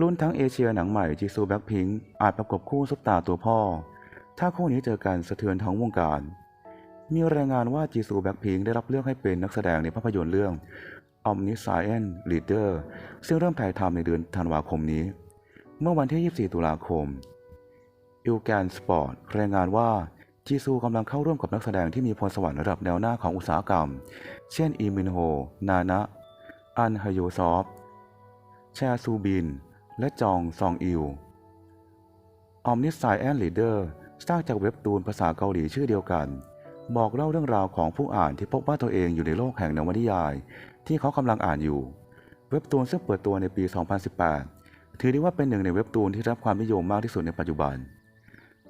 รุ่นทั้งเอเชียหนังใหม่จีซูแบ็คพิงอาจประกบคู่ซุปตาตัวพ่อ ถ้าคู่นี้เจอกันสะเทือนทั้งวงการ มีรายงานว่าจีซูแบ็คพิงได้รับเลือกให้เป็นนักแสดงในภาพยนตร์เรื่อง Omniscient Leader ซึ่งเริ่มถ่ายทำในเดือนธันวาคมนี้ เมื่อวันที่ 24 ตุลาคมอิลแกนสปอร์ตรายงานว่าจีซูกำลังเข้าร่วมกับนักแสดงที่มีพรสวรรค์ระดับแนวหน้าของอุตสาหกรรม เช่นอีมินโฮ นานะ อันฮโยซอฟ แชซูบิน และจองซองอิล Omniscient Leader สร้างจากเว็บตูนภาษาเกาหลีชื่อเดียวกัน บอกเล่าเรื่องราวของผู้อ่านที่พบว่าตัวเองอยู่ในโลกแห่งนวนิยาย ที่เขากำลังอ่านอยู่ เว็บตูนซึ่งเปิดตัวในปี 2018 ถือได้ว่าเป็นหนึ่งในเว็บตูนที่รับความนิยมมากที่สุดในปัจจุบัน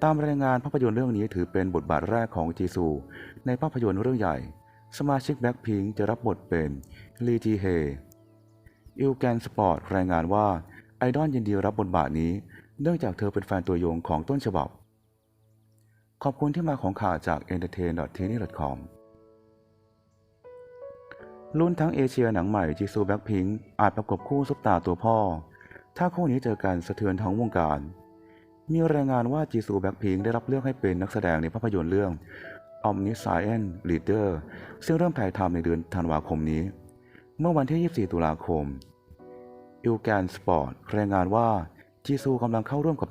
ตามรายงานภาพยนตร์เรื่องนี้ถือเป็นบทบาทแรกของจีซู ในภาพยนตร์เรื่องใหญ่ สมาชิกแบ็คพิงจะรับบทเป็นลีจีเฮอิลแกนสปอร์ตรายงานว่าไอดอลยินดีรับบทบาทนี้ เนื่องจากเธอเป็นแฟนตัวยงของต้นฉบับ ขอบคุณที่มาของข่าวจาก entertain.tini.com รุ่นทั้งเอเชียหนังใหม่จีซูแบ็คพิงอาจประกบคู่ซุปตาตัวพ่อ ถ้าคู่นี้เจอกันสะเทือนทั้งวงการ มีรายงานว่าจีซูแบ็คพิงได้รับเลือกให้เป็นนักแสดงในภาพยนตร์เรื่อง Omniscient Leader ซึ่งเริ่มถ่ายทำในเดือนธันวาคมนี้ เมื่อวันที่ 24 ตุลาคมอิลแกนสปอร์ตรายงานว่าจีซูกำลังเข้าร่วมกับนัก